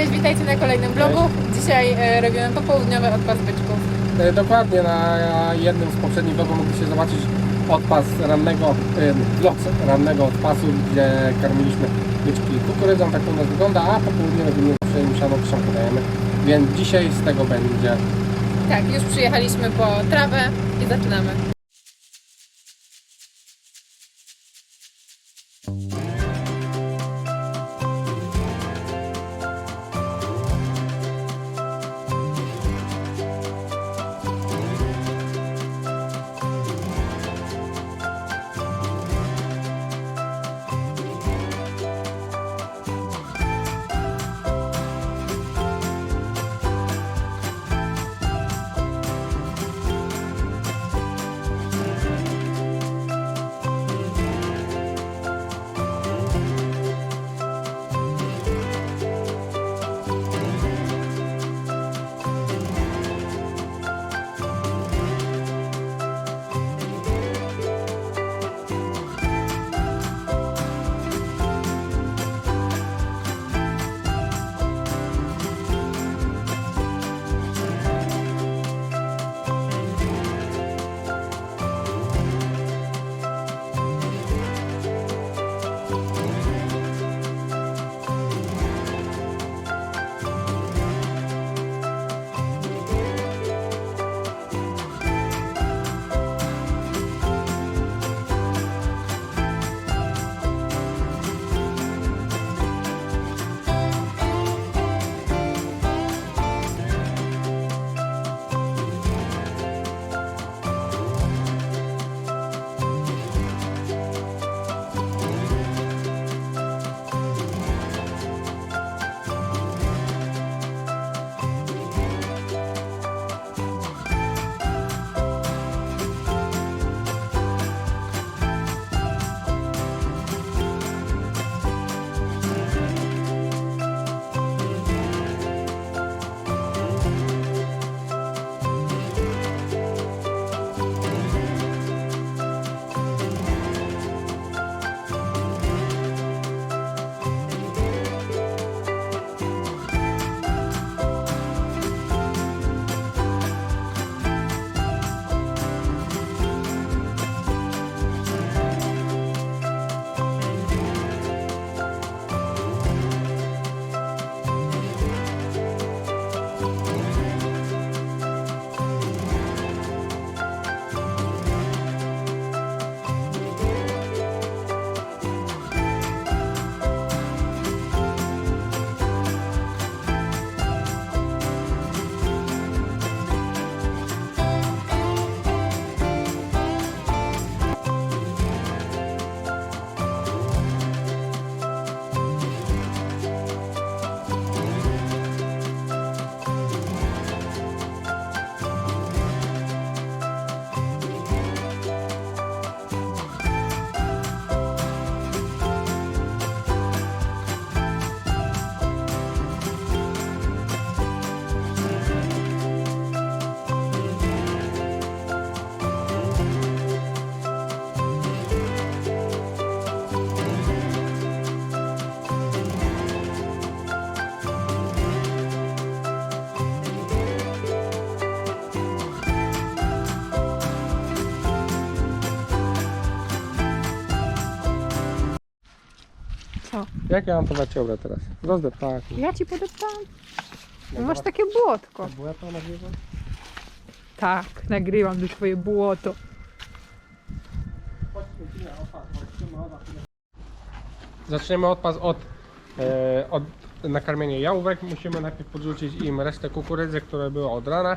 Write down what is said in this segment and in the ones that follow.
Cześć, witajcie na kolejnym vlogu. Dzisiaj e, robimy popołudniowy odpas byczków. E, Dokładnie na jednym z poprzednich vlogów mogliście zobaczyć odpas rannego, e, vlog rannego odpasu, gdzie karmiliśmy byczki kukurydzą, tak to u nas wygląda, a popołudnie robimy zawsze im siano dajemy. Więc dzisiaj z tego będzie Tak, już przyjechaliśmy po trawę i zaczynamy. Jak ja mam to ciągle teraz? Rozdeptać. Ja ci podeptałam. No masz takie błotko. Była to nagrywam? Tak, nagrywam tu swoje błoto. Zaczniemy odpas od, e, od nakarmienia jałówek. Musimy najpierw podrzucić im resztę kukurydzy, które były od rana.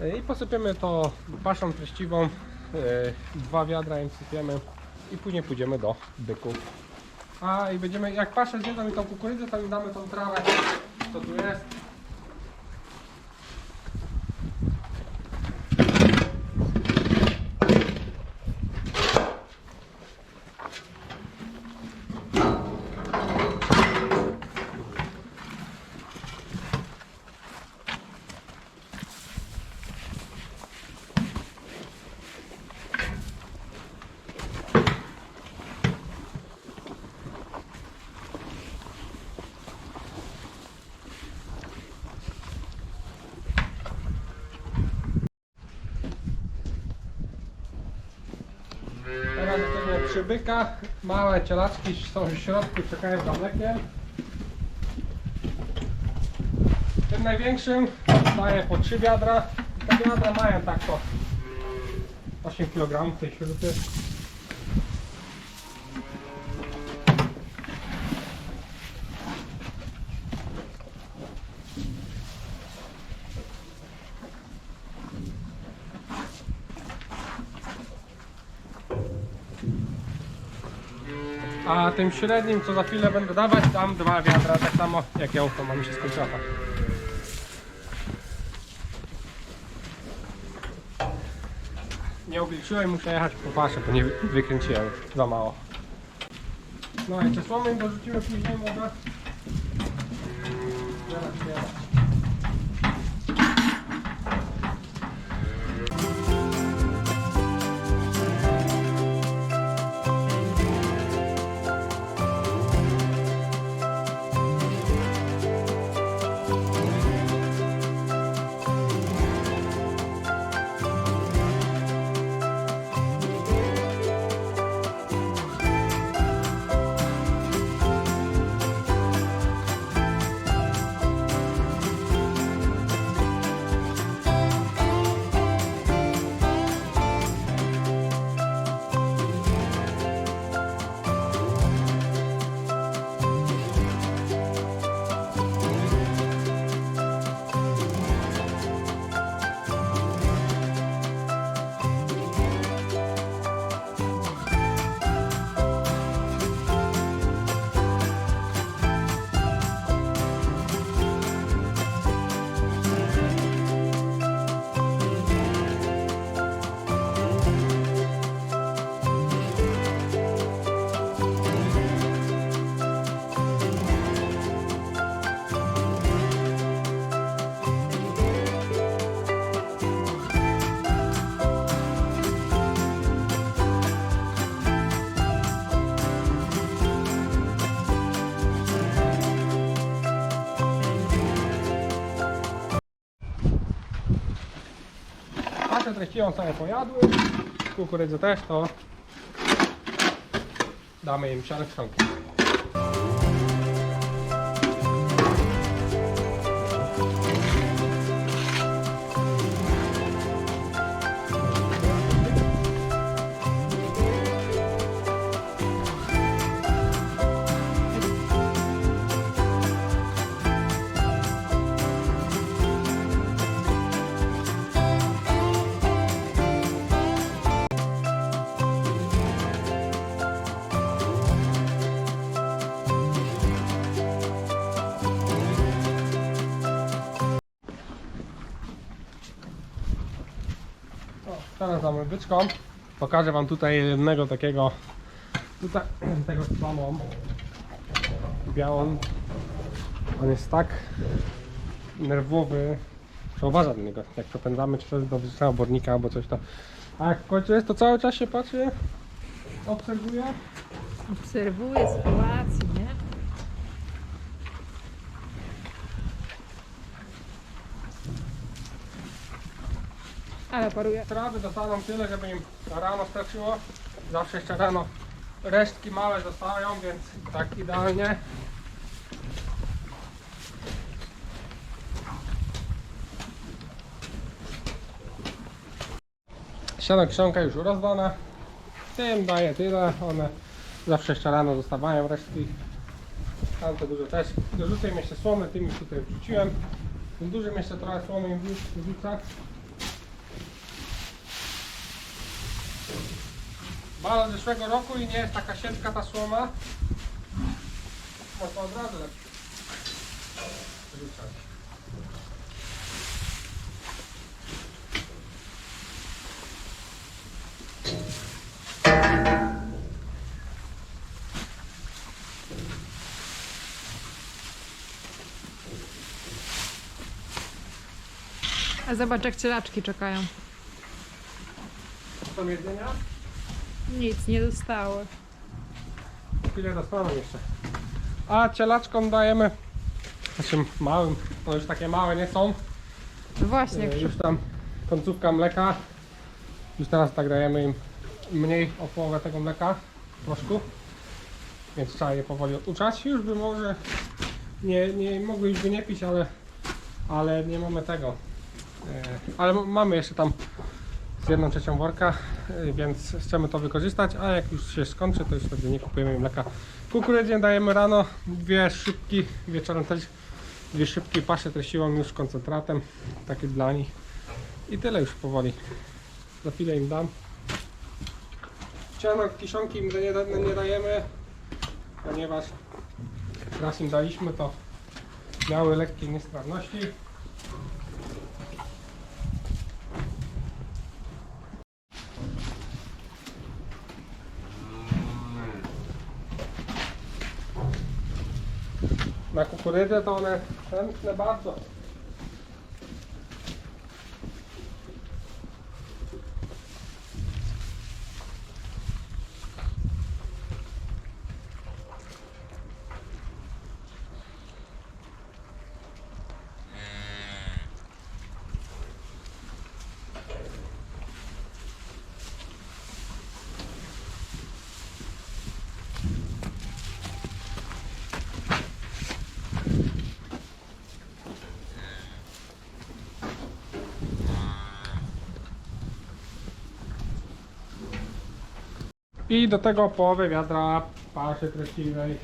E, I posypiemy to paszą treściwą. E, dwa wiadra im sypiemy i później pójdziemy do byków. A i będziemy, jak pasze zjedzą i tą kukurydzę, to im damy tą trawę, co tu jest. Przybyka, małe cielaczki są w środku, czekają za mlekiem. Tym największym daję po 3 wiadra. Te wiadra mają tak po 8 kg tej śruty. A tym średnim, co za chwilę będę dawać, dam dwa wiadra, tak samo jak to mam się skończyła. Nie obliczyłem, muszę jechać po paszę, bo nie wy- wykręciłem za mało. No i te słomy dorzucimy później może. Zaraz. Paszę treściłą sobie pojadły, kukurydzę też, to damy im sianę trzonki. O, Teraz damy byczką. Pokażę wam tutaj jednego takiego tutaj tego co mam białą. On jest tak nerwowy że uważa na niego jak przepędzamy czy jest do obornika albo coś to. A jak w końcu jest to cały czas się patrzy obserwuje. Obserwuję sytuację, nie? Ale paruje. trawy dostaną tyle żeby im rano starczyło zawsze jeszcze rano resztki małe zostają więc tak idealnie Siano krzonka już rozdana. Tym daję tyle. One zawsze jeszcze rano zostawają resztki. Tamte dużo też. Dorzucę im jeszcze słomy, tym już tutaj wrzuciłem. Tym dużym jeszcze trochę słomy im wrzuc- wrzucę. Z zeszłego roku i nie jest taka sieczka ta słoma. Można od razu lepiej wrzucać. A zobacz jak cielaczki czekają. Są jedzenia? Nic nie dostały. Chwilę dostaną jeszcze. A cielaczkom dajemy, znaczy małym, no już takie małe nie są, No właśnie, E, już tam końcówka mleka. Już teraz tak dajemy im mniej o połowę tego mleka. proszku, więc trzeba je powoli oduczać. Już by może nie, nie mogły już by nie pić, ale, ale nie mamy tego. E, Ale m- mamy jeszcze tam z jedną trzecią worka, więc chcemy to wykorzystać, a jak już się skończy, to już wtedy nie kupujemy mleka. Kukurydzie dajemy rano, dwie szybki, wieczorem też dwie szybkie pasze treściłam już koncentratem, takie dla nich. I tyle już powoli. Za chwilę im dam. Cianek kiszonki im nie, nie dajemy, ponieważ raz im daliśmy to miały lekkie niestrawności. Na kokoreče to ne, ne baco. I do tego połowę wiadra paszy treściwej.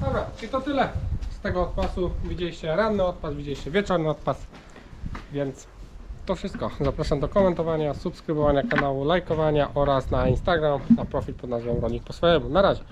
Dobra, i to tyle z tego odpasu. Widzieliście ranny odpas, widzieliście wieczorny odpas. Więc to wszystko. Zapraszam do komentowania, subskrybowania kanału, lajkowania oraz na Instagram, na profil pod nazwą Rolnik po swojemu. Na razie.